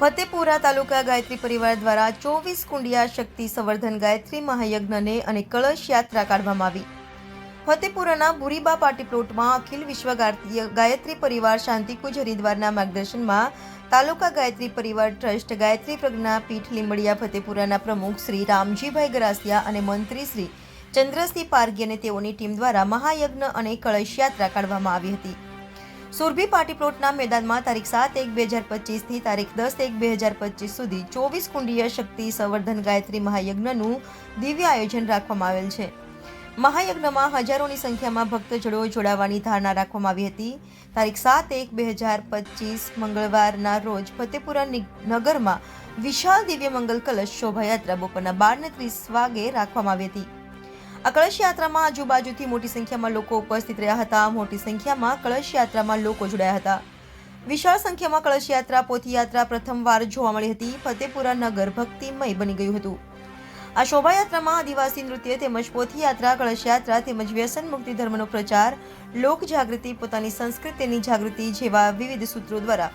ફતેપુરા તાલુકા ગાયત્રી પરિવાર દ્વારા ચોવીસ કુંડિયા શક્તિ સંવર્ધન ગાયત્રી મહાયજ્ઞને અને કળશ યાત્રા કાઢવામાં આવી. ફતેપુરાના બુરીબા પાટી પ્લોટમાં અખિલ વિશ્વ ગાયત્રી પરિવાર શાંતિકુંજ હરિદ્વારના માર્ગદર્શનમાં તાલુકા ગાયત્રી પરિવાર ટ્રસ્ટ ગાયત્રી પ્રજ્ઞા પીઠ લીંબડિયા ફતેપુરાના પ્રમુખ શ્રી રામજીભાઈ ગરાસિયા અને મંત્રી શ્રી ચંદ્રસિંહ પારગી અને તેઓની ટીમ દ્વારા મહાયજ્ઞ અને કળશ યાત્રા કાઢવામાં આવી હતી. સુરભી પાર્ટી પ્લોટના મેદાનમાં તારીખ સાત એક બે હજાર પચીસથી તારીખ દસ એક બે હજાર પચીસ સુધી ચોવીસ કુંડીય શક્તિ સંવર્ધન ગાયત્રી મહાયજ્ઞનું દિવ્ય આયોજન રાખવામાં આવેલ છે. મહાયજ્ઞમાં હજારોની સંખ્યામાં ભક્તજળો જોડાવાની ધારણા રાખવામાં આવી હતી. તારીખ સાત એક બે હજાર પચીસ મંગળવારના રોજ ફતેપુરા નગરમાં વિશાળ દિવ્ય મંગલ કલશ શોભાયાત્રા બપોરના બારને ત્રીસ વાગે રાખવામાં આવી હતી. આ કળશ યાત્રામાં આજુબાજુથી મોટી સંખ્યામાં લોકો ઉપસ્થિત રહ્યા હતા. મોટી સંખ્યામાં કળશ યાત્રામાં લોકો જોડાયા હતા. વિશાળ સંખ્યામાં કળશ યાત્રા પોથી યાત્રા પ્રથમવાર જોવા મળી હતી. ફતેપુરા નગર ભક્તિમય બની ગયું હતું. આ શોભાયાત્રામાં આદિવાસી નૃત્ય તેમજ પોથી યાત્રા કળશ યાત્રા તેમજ વ્યસન મુક્તિ ધર્મનો પ્રચાર, લોક જાગૃતિ, પોતાની સંસ્કૃતિની જાગૃતિ જેવા વિવિધ સૂત્રો દ્વારા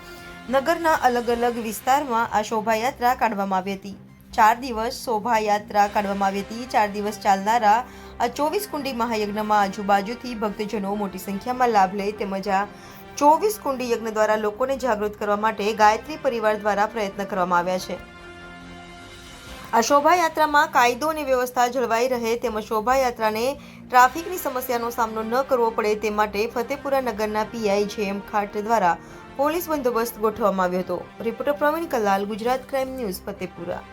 નગરના અલગ અલગ વિસ્તારમાં આ શોભાયાત્રા કાઢવામાં આવી હતી. ચાર દિવસ શોભાયાત્રા કાઢવામાં આવી હતી. ચાર દિવસ ચાલનારા આ ચોવીસ કુંડી મહાયજ્ઞમાં આજુબાજુથી ભક્તજનો મોટી સંખ્યામાં લાભ લે તેમજ આ ચોવીસ કુંડી યજ્ઞ દ્વારા લોકોને જાગૃત કરવા માટે ગાયત્રી પરિવાર દ્વારા પ્રયત્ન કરવામાં આવ્યા છે. આ શોભાયાત્રામાં કાયદો અને વ્યવસ્થા જળવાઈ રહે તેમજ શોભાયાત્રાને ટ્રાફિકની સમસ્યાનો સામનો ન કરવો પડે તે માટે ફતેપુરા નગરના પીઆઈ જે ખાટ દ્વારા પોલીસ બંદોબસ્ત ગોઠવવામાં આવ્યો હતો. Reporter Praveen Kalal, Gujarat crime news, Fatepura.